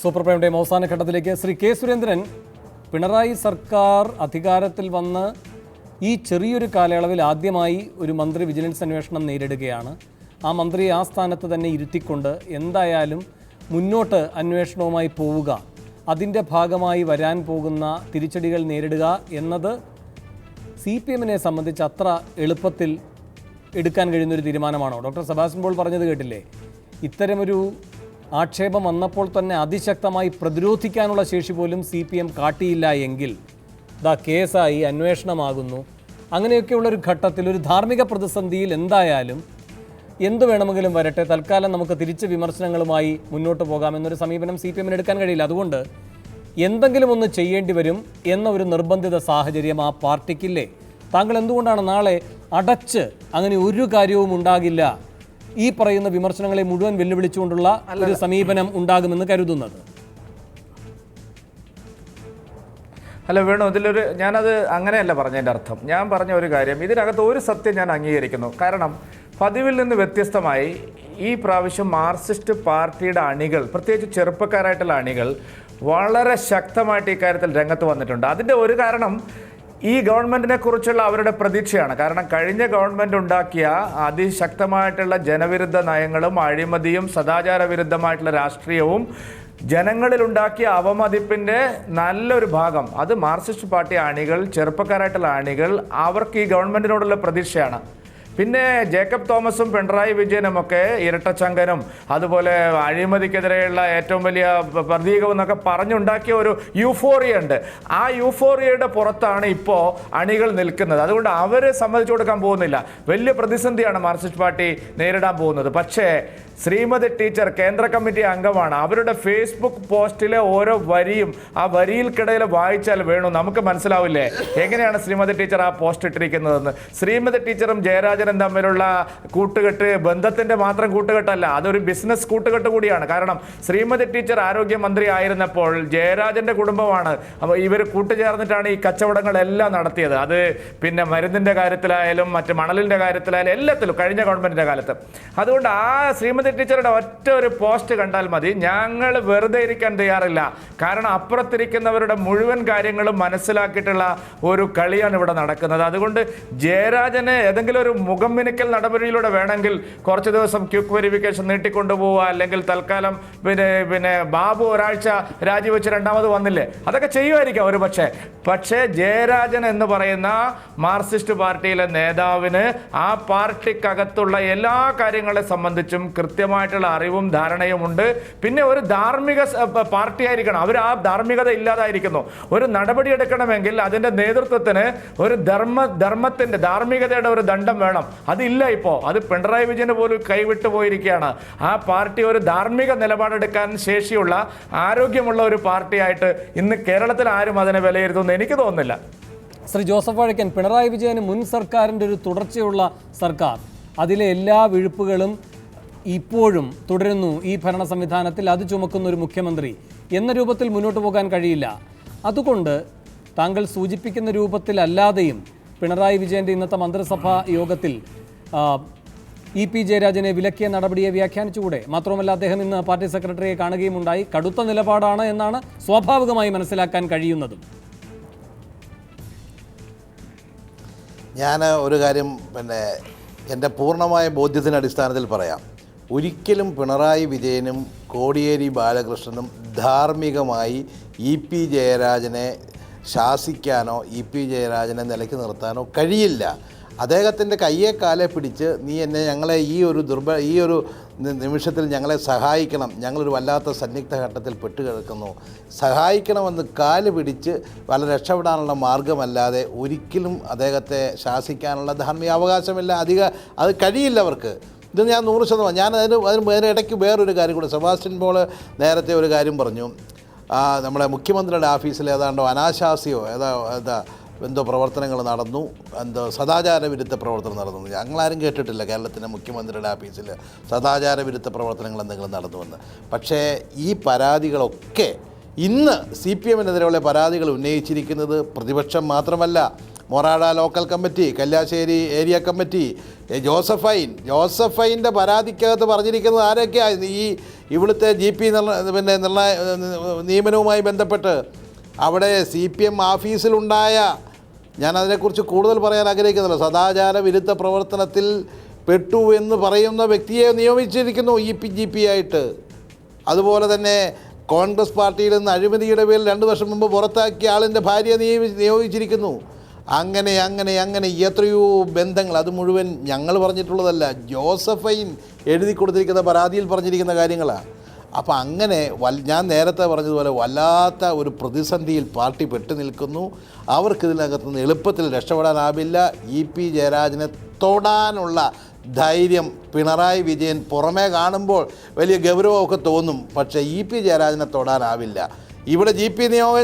Super prime time അവസാന ഘട്ടത്തിലേക്ക് Shri K Surendran Pinarayi സർക്കാർ അധികാരത്തിൽ വന്ന് ഈ ചെറിയൊരു കാലയളവിൽ ആദ്യമായി ഒരു മന്ത്രി വിജിലൻസ് അന്വേഷണം നേരിടുകയാണ്. ആ മന്ത്രി ആ സ്ഥാനത്ത് തന്നെ ഇരുത്തിക്കൊണ്ട് എന്തായാലും മുന്നോട്ട് അന്വേഷണവുമായി പോവുക അതിന്റെ ഭാഗമായി വരാൻ പോകുന്ന തിരിച്ചടികൾ നേരിടുക എന്നത് സി പി എമ്മിനെ സംബന്ധിച്ച് അത്ര എളുപ്പത്തിൽ എടുക്കാൻ കഴിയുന്നൊരു തീരുമാനമാണോ? ഡോക്ടർ സെബാസ്റ്റ്യൻ പോൾ പറഞ്ഞത് കേട്ടില്ലേ? ഇത്തരമൊരു ആക്ഷേപം വന്നപ്പോൾ തന്നെ അതിശക്തമായി പ്രതിരോധിക്കാനുള്ള ശേഷി പോലും സി പി എം കാട്ടിയില്ല എങ്കിൽ ദാ കേസായി അന്വേഷണമാകുന്നു. അങ്ങനെയൊക്കെയുള്ള ഒരു ഘട്ടത്തിൽ ഒരു ധാർമ്മിക പ്രതിസന്ധിയിൽ എന്തായാലും എന്തു വേണമെങ്കിലും വരട്ടെ. തൽക്കാലം നമുക്ക് തിരിച്ച് വിമർശനങ്ങളുമായി മുന്നോട്ട് പോകാമെന്നൊരു സമീപനം സി പി എമ്മിന് എടുക്കാൻ കഴിയില്ല. അതുകൊണ്ട് എന്തെങ്കിലും ഒന്ന് ചെയ്യേണ്ടി വരും എന്ന ഒരു നിർബന്ധിത സാഹചര്യം ആ പാർട്ടിക്കില്ലേ? താങ്കൾ എന്തുകൊണ്ടാണ് നാളെ അടച്ച് അങ്ങനെ ഒരു കാര്യവും ഉണ്ടാകില്ല? ഈ പറയുന്ന വിമർശനങ്ങളെ മുഴുവൻ വെല്ലുവിളിച്ചുകൊണ്ടുള്ള ഒരു സമീപനം ഉണ്ടാകുമെന്ന് കരുതുന്നത്. അല്ല വേണു ഇതിലൊരു ഞാനത് അങ്ങനെയല്ല പറഞ്ഞതിന്റെ അർത്ഥം. ഞാൻ പറഞ്ഞ ഒരു കാര്യം ഇതിനകത്ത് ഒരു സത്യം ഞാൻ അംഗീകരിക്കുന്നു. കാരണം പതിവിൽ നിന്ന് വ്യത്യസ്തമായി ഈ പ്രാവശ്യം മാർക്സിസ്റ്റ് പാർട്ടിയുടെ അണികൾ പ്രത്യേകിച്ച് ചെറുപ്പക്കാരായിട്ടുള്ള അണികൾ വളരെ ശക്തമായിട്ട് ഇക്കാര്യത്തിൽ രംഗത്ത് വന്നിട്ടുണ്ട്. അതിന്റെ ഒരു കാരണം ഈ ഗവൺമെന്റിനെ കുറിച്ചുള്ള അവരുടെ പ്രതീക്ഷയാണ്. കാരണം കഴിഞ്ഞ ഗവൺമെന്റ് ഉണ്ടാക്കിയ അതിശക്തമായിട്ടുള്ള ജനവിരുദ്ധ നയങ്ങളും അഴിമതിയും സദാചാര വിരുദ്ധമായിട്ടുള്ള രാഷ്ട്രീയവും ജനങ്ങളിൽ ഉണ്ടാക്കിയ അവമതിപ്പിന്റെ നല്ലൊരു ഭാഗം അത് മാർക്സിസ്റ്റ് പാർട്ടി അണികൾ ചെറുപ്പക്കാരായിട്ടുള്ള അണികൾ അവർക്ക് ഈ ഗവൺമെന്റിനോടുള്ള പ്രതീക്ഷയാണ്. പിന്നെ ജേക്കബ് തോമസും പിണറായി വിജയനും ഒക്കെ ഇരട്ടച്ചങ്കനും അതുപോലെ അഴിമതിക്കെതിരെയുള്ള ഏറ്റവും വലിയ പ്രതീകം എന്നൊക്കെ പറഞ്ഞുണ്ടാക്കിയ ഒരു യൂഫോറിയ ഉണ്ട്. ആ യൂഫോറിയയുടെ പുറത്താണ് ഇപ്പോൾ അണികൾ നിൽക്കുന്നത്. അതുകൊണ്ട് അവരെ സമ്മതിച്ചു കൊടുക്കാൻ പോകുന്നില്ല. വലിയ പ്രതിസന്ധിയാണ് മാർക്സിസ്റ്റ് പാർട്ടി നേരിടാൻ പോകുന്നത്. പക്ഷേ ശ്രീമതി ടീച്ചർ കേന്ദ്ര കമ്മിറ്റി അംഗമാണ്. അവരുടെ ഫേസ്ബുക്ക് പോസ്റ്റിലെ ഓരോ വരിയും ആ വരിയിൽക്കിടയിൽ വായിച്ചാൽ വേണു. നമുക്ക് മനസ്സിലാവില്ലേ? എങ്ങനെയാണ് ശ്രീമതി ടീച്ചർ ആ പോസ്റ്റ് ഇട്ടിരിക്കുന്നതെന്ന്? ശ്രീമതി ടീച്ചറും ജയരാജനും തമ്മിലുള്ള കൂട്ടുകെട്ട് ബന്ധത്തിന്റെ മാത്രം കൂട്ടുകെട്ടല്ല അതൊരു ബിസിനസ് കൂട്ടുകെട്ട് കൂടിയാണ്. കാരണം ശ്രീമതി ടീച്ചർ ആരോഗ്യമന്ത്രി ആയിരുന്നപ്പോൾ ജയരാജന്റെ കുടുംബമാണ്. അപ്പോൾ ഇവർ കൂട്ടുചേർന്നിട്ടാണ് ഈ കച്ചവടങ്ങളെല്ലാം നടത്തിയത്. അത് പിന്നെ മരുന്നിന്റെ കാര്യത്തിലായാലും മറ്റ് മണലിന്റെ കാര്യത്തിലായാലും എല്ലാത്തിലും കഴിഞ്ഞ ഗവൺമെന്റിന്റെ കാലത്ത്. അതുകൊണ്ട് ആ ശ്രീമതി ടീച്ചറുടെ ഒറ്റ ഒരു പോസ്റ്റ് കണ്ടാൽ മതി. ഞങ്ങൾ വെറുതെ ഇരിക്കാൻ തയ്യാറില്ല. കാരണം അപ്പുറത്തിരിക്കുന്നവരുടെ മുഴുവൻ കാര്യങ്ങളും മനസ്സിലാക്കിയിട്ടുള്ള ഒരു കളിയാണ് ഇവിടെ നടക്കുന്നത്. അതുകൊണ്ട് ജയരാജനെ ഏതെങ്കിലും ഒരു മുഖം മിനുക്കൽ നടപടിയിലൂടെ വേണമെങ്കിൽ കുറച്ച് ദിവസം ക്യൂക്ക് വെരിഫിക്കേഷൻ നീട്ടിക്കൊണ്ടുപോവുക. അല്ലെങ്കിൽ തൽക്കാലം പിന്നെ പിന്നെ ബാബു ഒരാഴ്ച രാജിവെച്ച് രണ്ടാമത് വന്നില്ലേ? അതൊക്കെ ചെയ്യുമായിരിക്കാം ഒരു പക്ഷേ പക്ഷേ ജയരാജൻ എന്ന് പറയുന്ന മാർക്സിസ്റ്റ് പാർട്ടിയിലെ നേതാവിന് ആ പാർട്ടിക്കകത്തുള്ള എല്ലാ കാര്യങ്ങളെ സംബന്ധിച്ചും കൃത്യമായിട്ടുള്ള അറിവും ധാരണയുമുണ്ട്. പിന്നെ ഒരു ധാർമ്മിക പാർട്ടി ആയിരിക്കണം അവർ ആ ധാർമ്മികത ഇല്ലാതായിരിക്കുന്നു. ഒരു നടപടി എടുക്കണമെങ്കിൽ അതിന്റെ നേതൃത്വത്തിന് ഒരു ധർമ്മ ധർമ്മത്തിന്റെ ധാർമ്മികതയുടെ ഒരു ദണ്ഡം വേണം. അതില്ല ഇപ്പോൾ അത് പിണറായി വിജയന് പോലും കൈവിട്ടു പോയിരിക്കുകയാണ്. ആ പാർട്ടി ഒരു ധാർമ്മിക നിലപാടെടുക്കാൻ ശേഷിയുള്ള ആരോഗ്യമുള്ള ഒരു പാർട്ടിയായിട്ട് ഇന്ന് കേരളത്തിൽ ആരും അതിനെ വിലയിരുത്തുന്നു എനിക്ക് തോന്നുന്നില്ല. ശ്രീ ജോസഫ് വഴക്കൻ പിണറായി വിജയന് മുൻ സർക്കാരിന്റെ ഒരു തുടർച്ചയുള്ള സർക്കാർ. അതിലെ എല്ലാ വിഴുപ്പുകളും ഇപ്പോഴും തുടരുന്നു ഈ ഭരണ സംവിധാനത്തിൽ അത് ചുമക്കുന്ന ഒരു മുഖ്യമന്ത്രി എന്ന രൂപത്തിൽ മുന്നോട്ട് പോകാൻ കഴിയില്ല. അതുകൊണ്ട് താങ്കൾ സൂചിപ്പിക്കുന്ന രൂപത്തിലല്ലാതെയും പിണറായി വിജയന്റെ ഇന്നത്തെ മന്ത്രിസഭാ യോഗത്തിൽ ഇ പി ജയരാജനെ വിലക്കിയ നടപടിയെ വ്യാഖ്യാനിച്ചുകൂടെ? മാത്രമല്ല അദ്ദേഹം ഇന്ന് പാർട്ടി സെക്രട്ടറിയെ കാണുകയും ഉണ്ടായി കടുത്ത നിലപാടാണ് എന്നാണ് സ്വാഭാവികമായി മനസ്സിലാക്കാൻ കഴിയുന്നതും. ഞാൻ ഒരു കാര്യം പിന്നെ എന്റെ പൂർണമായ ബോധ്യത്തിന്റെ അടിസ്ഥാനത്തിൽ പറയാം. ഒരിക്കലും പിണറായി വിജയനും കോടിയേരി ബാലകൃഷ്ണനും ധാർമ്മികമായി ഇ പി ജയരാജനെ ശാസിക്കാനോ ഇ പി ജയരാജനെ നിലയ്ക്ക് നിർത്താനോ കഴിയില്ല. അദ്ദേഹത്തിന്റെ കയ്യെ കാലെ പിടിച്ച് നീ എന്നെ ഞങ്ങളെ ഈ ഒരു ദുർബ ഈ ഒരു നിമിഷത്തിൽ ഞങ്ങളെ സഹായിക്കണം. ഞങ്ങളൊരു വല്ലാത്ത സന്നിഗ്ധ ഘട്ടത്തിൽ പെട്ടുകിടക്കുന്നു സഹായിക്കണമെന്ന് കാൽ പിടിച്ച് വല്ല രക്ഷപ്പെടാനുള്ള മാർഗമല്ലാതെ ഒരിക്കലും അദ്ദേഹത്തെ ശാസിക്കാനുള്ള ധാർമ്മിക അവകാശമില്ല അധിക അത് കഴിയില്ല അവർക്ക്. ഇത് ഞാൻ നൂറ് ശതമാനം ഞാൻ അതിന് അതിന് അതിന് ഇടയ്ക്ക് വേറൊരു കാര്യം കൂടെ സെബാസ്റ്റ്യൻ പോൾ നേരത്തെ ഒരു കാര്യം പറഞ്ഞു. നമ്മുടെ മുഖ്യമന്ത്രിയുടെ ഓഫീസിൽ ഏതാണ്ടോ അനാശാസ്യോ ഏതാ എന്താ എന്തോ പ്രവർത്തനങ്ങൾ നടന്നു. എന്തോ സദാചാര വിരുദ്ധ പ്രവർത്തനം നടന്നു. ഞങ്ങളാരും കേട്ടിട്ടില്ല കേരളത്തിന്റെ മുഖ്യമന്ത്രിയുടെ ഓഫീസിൽ സദാചാര വിരുദ്ധ പ്രവർത്തനങ്ങൾ എന്തെങ്കിലും നടന്നുവെന്ന്. പക്ഷേ ഈ പരാതികളൊക്കെ ഇന്ന് സി പി എമ്മിനെതിരെയുള്ള പരാതികൾ ഉന്നയിച്ചിരിക്കുന്നത് പ്രതിപക്ഷം മാത്രമല്ല. മൊറാഡ local committee Kalliasseri area committee Josephine ജോസഫൈന്റെ പരാതിക്കകത്ത് പറഞ്ഞിരിക്കുന്നത് ആരൊക്കെയാണ് ഈ ഇവിടുത്തെ ജി പി പിന്നെ നിർണയ നിയമനവുമായി ബന്ധപ്പെട്ട് അവിടെ സി പി എം ഓഫീസിലുണ്ടായ ഞാൻ അതിനെക്കുറിച്ച് കൂടുതൽ പറയാൻ ആഗ്രഹിക്കുന്നില്ല. സദാചാര വിരുദ്ധ പ്രവർത്തനത്തിൽ പെട്ടു എന്ന് പറയുന്ന വ്യക്തിയെ നിയമിച്ചിരിക്കുന്നു ഇ പി ജി പി ആയിട്ട്. അതുപോലെ തന്നെ കോൺഗ്രസ് പാർട്ടിയിൽ നിന്ന് അഴിമതിയുടെ പേരിൽ രണ്ട് വർഷം മുമ്പ് പുറത്താക്കിയ ആളിന്റെ ഭാര്യയെ നിയമി നിയോഗിച്ചിരിക്കുന്നു. അങ്ങനെ അങ്ങനെ അങ്ങനെ എത്രയോ ബന്ധങ്ങൾ. അത് മുഴുവൻ ഞങ്ങൾ പറഞ്ഞിട്ടുള്ളതല്ല. ജോസഫൈൻ എഴുതി കൊടുത്തിരിക്കുന്ന പരാതിയിൽ പറഞ്ഞിരിക്കുന്ന കാര്യങ്ങളാണ് അപ്പോൾ അങ്ങനെ വൽ ഞാൻ നേരത്തെ പറഞ്ഞതുപോലെ വല്ലാത്ത ഒരു പ്രതിസന്ധിയിൽ പാർട്ടി പെട്ടു നിൽക്കുന്നു. അവർക്ക് ഇതിനകത്ത് നിന്ന് എളുപ്പത്തിൽ രക്ഷപ്പെടാനാവില്ല. ഇ പി ജയരാജനെ തൊടാനുള്ള ധൈര്യം പിണറായി വിജയൻ പുറമേ കാണുമ്പോൾ വലിയ ഗൗരവമൊക്കെ തോന്നും. പക്ഷേ ഇ പി ജയരാജനെ തൊടാനാവില്ല. ഇവിടെ ജി പി നിയമ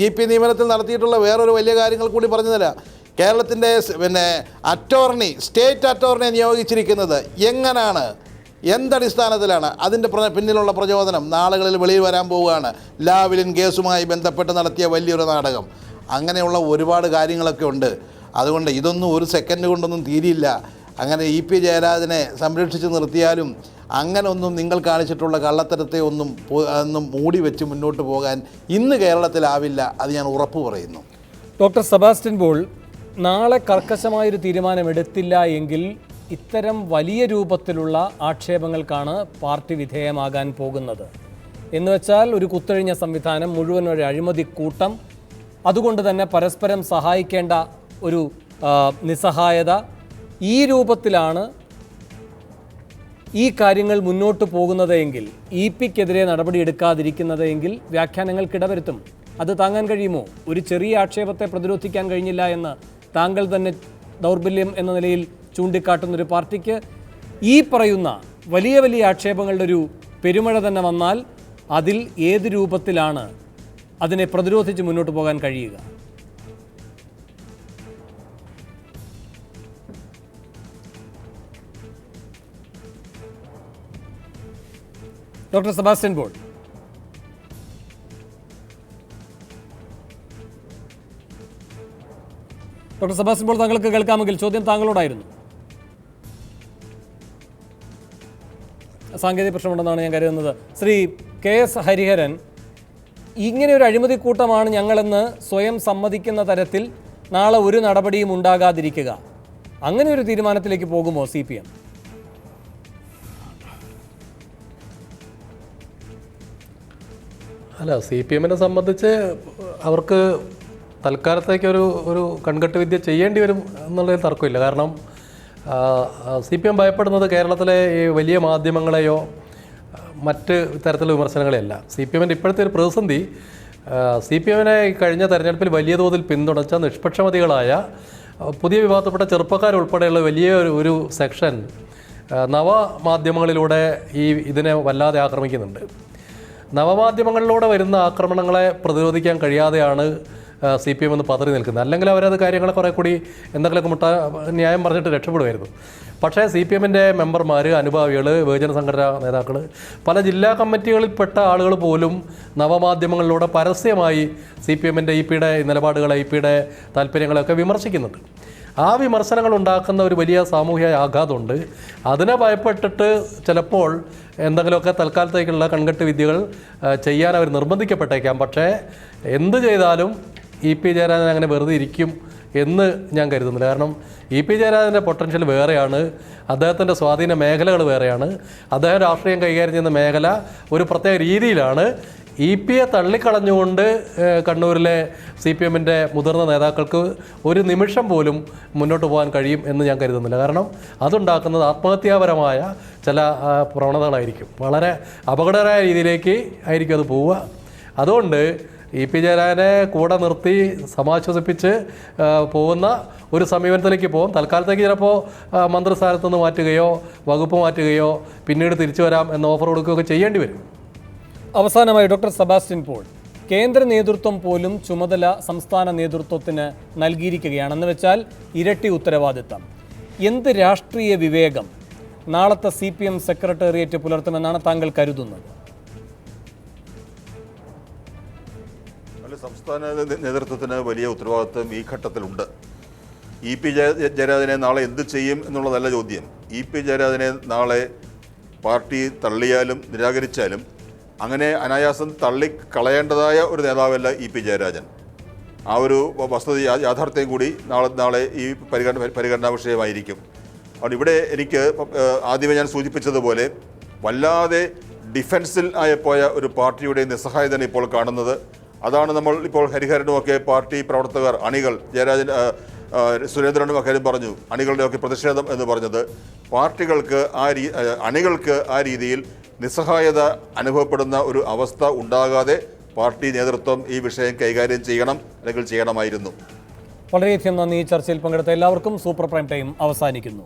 ജി പി നിയമനത്തിൽ നടത്തിയിട്ടുള്ള വേറൊരു വലിയ കാര്യങ്ങൾ കൂടി പറഞ്ഞു തരാം കേരളത്തിന്റെ പിന്നെ അറ്റോർണി സ്റ്റേറ്റ് അറ്റോർണിയെ നിയോഗിച്ചിരിക്കുന്നത് എങ്ങനെയാണ് എന്തടിസ്ഥാനത്തിലാണ്? അതിന്റെ പിന്നിലുള്ള പ്രചോദനം നാളുകളിൽ വെളിയിൽ വരാൻ പോവുകയാണ്. ലാവിലിൻ കേസുമായി ബന്ധപ്പെട്ട് നടത്തിയ വലിയൊരു നാടകം. അങ്ങനെയുള്ള ഒരുപാട് കാര്യങ്ങളൊക്കെ ഉണ്ട്. അതുകൊണ്ട് ഇതൊന്നും ഒരു സെക്കൻഡ് കൊണ്ടൊന്നും തീരില്ല അങ്ങനെ ഇ പി ജയരാജനെ സംരക്ഷിച്ച് നിർത്തിയാലും അങ്ങനെ ഒന്നും നിങ്ങൾ കാണിച്ചിട്ടുള്ള കള്ളത്തരത്തെ ഒന്നും ഒന്നും മൂടി വെച്ച് മുന്നോട്ട് പോകാൻ ഇന്ന് കേരളത്തിലാവില്ല അത് ഞാൻ ഉറപ്പ് പറയുന്നു. ഡോക്ടർ സെബാസ്റ്റ്യൻ ബോൾ നാളെ കർക്കശമായൊരു തീരുമാനമെടുത്തില്ല എങ്കിൽ ഇത്തരം വലിയ രൂപത്തിലുള്ള ആക്ഷേപങ്ങൾക്കാണ് പാർട്ടി വിധേയമാകാൻ പോകുന്നത്. എന്ന് വെച്ചാൽ ഒരു കുത്തൊഴിഞ്ഞ സംവിധാനം മുഴുവൻ ഒരു അഴിമതി കൂട്ടം അതുകൊണ്ട് തന്നെ പരസ്പരം സഹായിക്കേണ്ട ഒരു നിസ്സഹായത ഈ രൂപത്തിലാണ് ഈ കാര്യങ്ങൾ മുന്നോട്ട് പോകുന്നത് എങ്കിൽ ഇ പിക്കെതിരെ നടപടിയെടുക്കാതിരിക്കുന്നത് എങ്കിൽ വ്യാഖ്യാനങ്ങൾ ഇടവരുത്തും അത് താങ്ങാൻ കഴിയുമോ? ഒരു ചെറിയ ആക്ഷേപത്തെ പ്രതിരോധിക്കാൻ കഴിഞ്ഞില്ല എന്ന് താങ്കൾ തന്നെ ദൗർബല്യം എന്ന നിലയിൽ ചൂണ്ടിക്കാട്ടുന്ന ഒരു പാർട്ടിക്ക് ഈ പറയുന്ന വലിയ വലിയ ആക്ഷേപങ്ങളുടെ ഒരു പെരുമഴ തന്നെ വന്നാൽ അതിൽ ഏത് രൂപത്തിലാണ് അതിനെ പ്രതിരോധിച്ച് മുന്നോട്ട് പോകാൻ കഴിയുക? ഡോക്ടർ സെബാസ്റ്റ്യൻ ബോൾ. ഡോക്ടർ സെബാസ്റ്റ്യൻ ബോൾ താങ്കൾക്ക് കേൾക്കാമെങ്കിൽ ചോദ്യം താങ്കളോടായിരുന്നു. സാങ്കേതിക പ്രശ്നമുണ്ടെന്നാണ് ഞാൻ കരുതുന്നത്. ശ്രീ കെ എസ് ഹരിഹരൻ ഇങ്ങനെ ഒരു അഴിമതി കൂട്ടമാണ് ഞങ്ങളെന്ന് സ്വയം സമ്മതിക്കുന്ന തരത്തിൽ നാളെ ഒരു നടപടിയും ഉണ്ടാകാതിരിക്കുക. അങ്ങനെ ഒരു തീരുമാനത്തിലേക്ക് പോകുമോ സി പി എം? അല്ല സി പി എമ്മിനെ സംബന്ധിച്ച് അവർക്ക് തൽക്കാലത്തേക്ക് ഒരു ഒരു കൺകെട്ട് വിദ്യ ചെയ്യേണ്ടി വരും എന്നുള്ളതിൽ തർക്കമില്ല. കാരണം സി പി എം ഭയപ്പെടുന്നത് കേരളത്തിലെ ഈ വലിയ മാധ്യമങ്ങളെയോ മറ്റ് തരത്തിലുള്ള വിമർശനങ്ങളെയല്ല. സി പി എമ്മിന്റെ ഇപ്പോഴത്തെ ഒരു പ്രതിസന്ധി സി പി എമ്മിനെ കഴിഞ്ഞ തെരഞ്ഞെടുപ്പിൽ വലിയ തോതിൽ പിന്തുണച്ച നിഷ്പക്ഷമതികളായ പുതിയ വിഭാഗത്തിൽപ്പെട്ട ചെറുപ്പക്കാരുൾപ്പെടെയുള്ള വലിയ ഒരു ഒരു സെക്ഷൻ നവ നവമാധ്യമങ്ങളിലൂടെ ഈ ഇതിനെ വല്ലാതെ ആക്രമിക്കുന്നുണ്ട്. നവമാധ്യമങ്ങളിലൂടെ വരുന്ന ആക്രമണങ്ങളെ പ്രതിരോധിക്കാൻ കഴിയാതെയാണ് സി പി എം എന്ന് പതറി നിൽക്കുന്നത്. അല്ലെങ്കിൽ അവരത് കാര്യങ്ങളെ കുറേ കൂടി എന്തെങ്കിലുമൊക്കെ മുട്ട ന്യായം പറഞ്ഞിട്ട് രക്ഷപ്പെടുമായിരുന്നു. പക്ഷേ സി പി എമ്മിന്റെ മെമ്പർമാർ അനുഭാവികൾ ബഹുജന സംഘടനാ നേതാക്കൾ പല ജില്ലാ കമ്മിറ്റികളിൽപ്പെട്ട ആളുകൾ പോലും നവമാധ്യമങ്ങളിലൂടെ പരസ്യമായി സി പി എമ്മിന്റെ ഇ പിയുടെ നിലപാടുകളെ ഇ പിയുടെ താല്പര്യങ്ങളെയൊക്കെ വിമർശിക്കുന്നുണ്ട്. ആ വിമർശനങ്ങൾ ഉണ്ടാക്കുന്ന ഒരു വലിയ സാമൂഹിക ആഘാതമുണ്ട്. അതിനെ ഭയപ്പെട്ടിട്ട് ചിലപ്പോൾ എന്തെങ്കിലുമൊക്കെ തൽക്കാലത്തേക്കുള്ള കൺകെട്ട് വിദ്യകൾ ചെയ്യാൻ അവർ നിർബന്ധിക്കപ്പെട്ടേക്കാം. പക്ഷേ എന്ത് ചെയ്താലും ഇ പി ജയരാജൻ അങ്ങനെ വെറുതെ ഇരിക്കും എന്ന് ഞാൻ കരുതുന്നില്ല. കാരണം ഇ പി ജയരാജന്റെ പൊട്ടൻഷ്യൽ വേറെയാണ് അദ്ദേഹത്തിന്റെ സ്വാധീന മേഖലകൾ വേറെയാണ്. അദ്ദേഹം രാഷ്ട്രീയം കൈകാര്യം ചെയ്യുന്ന മേഖല ഒരു പ്രത്യേക രീതിയിലാണ്. ഇ പി എ തള്ളിക്കളഞ്ഞുകൊണ്ട് കണ്ണൂരിലെ സി പി എമ്മിന്റെ മുതിർന്ന നേതാക്കൾക്ക് ഒരു നിമിഷം പോലും മുന്നോട്ട് പോകാൻ കഴിയും എന്ന് ഞാൻ കരുതുന്നില്ല. കാരണം അതുണ്ടാക്കുന്നത് ആത്മഹത്യാപരമായ ചില പ്രവണതകളായിരിക്കും. വളരെ അപകടകരമായ രീതിയിലേക്ക് ആയിരിക്കും അത് പോവുക. അതുകൊണ്ട് ഇ പി ജയരാജനെ കൂടെ നിർത്തി സമാശ്വസിപ്പിച്ച് പോകുന്ന ഒരു സമീപനത്തിലേക്ക് പോകും. തൽക്കാലത്തേക്ക് ചിലപ്പോൾ മന്ത്രിസ്ഥാനത്ത് നിന്ന് മാറ്റുകയോ വകുപ്പ് മാറ്റുകയോ പിന്നീട് തിരിച്ചു വരാം എന്ന ഓഫർ കൊടുക്കുകയൊക്കെ ചെയ്യേണ്ടി വരും. അവസാനമായി ഡോക്ടർ സെബാസ്റ്റ്യൻ പോൾ. കേന്ദ്ര നേതൃത്വം പോലും ചുമതല സംസ്ഥാന നേതൃത്വത്തിന് നൽകിയിരിക്കുകയാണെന്ന് വെച്ചാൽ ഇരട്ടി ഉത്തരവാദിത്തം. എന്ത് രാഷ്ട്രീയ വിവേകം? നാളത്തെ സി പി എം സെക്രട്ടേറിയറ്റ് പുലർത്തുമെന്നാണ് താങ്കൾ കരുതുന്നത്. സംസ്ഥാന നേതൃത്വത്തിന് വലിയ ഉത്തരവാദിത്വം ഈ ഘട്ടത്തിലുണ്ട്. ഇ പി ജയരാജനെ നാളെ എന്ത് ചെയ്യും എന്നുള്ളതല്ല ചോദ്യം. ഇ പി ജയരാജനെ നാളെ പാർട്ടി തള്ളിയാലും നിരാകരിച്ചാലും അങ്ങനെ അനായാസം തള്ളിക്കളയേണ്ടതായ ഒരു നേതാവല്ല ഇ പി ജയരാജൻ. ആ ഒരു വസ്തുത യാഥാർത്ഥ്യം കൂടി നാളെ നാളെ ഈ പരിഗണന പരിഗണനാ വിഷയമായിരിക്കും അതുകൊണ്ട് ഇവിടെ എനിക്ക് ആദ്യമേ ഞാൻ സൂചിപ്പിച്ചതുപോലെ വല്ലാതെ ഡിഫൻസിൽ ആയപ്പോയ ഒരു പാർട്ടിയുടെ നിസ്സഹായതയാണ് ഇപ്പോൾ കാണുന്നത്. അതാണ് നമ്മൾ ഇപ്പോൾ ഹരിഹരനുമൊക്കെ പാർട്ടി പ്രവർത്തകർ അണികൾ ജയരാജൻ സുരേന്ദ്രനും ഒക്കെ പറഞ്ഞു അണികളുടെയൊക്കെ പ്രതിഷേധം എന്ന് പറഞ്ഞത്. പാർട്ടികൾക്ക് ആ രീ അണികൾക്ക് ആ രീതിയിൽ നിസ്സഹായത അനുഭവപ്പെടുന്ന ഒരു അവസ്ഥ ഉണ്ടാകാതെ പാർട്ടി നേതൃത്വം ഈ വിഷയം കൈകാര്യം ചെയ്യണം അല്ലെങ്കിൽ ചെയ്യണമായിരുന്നു. വളരെയധികം നന്ദി. ഈ ചർച്ചയിൽ പങ്കെടുത്ത എല്ലാവർക്കും സൂപ്പർ പ്രൈം ടൈം അവസാനിക്കുന്നു.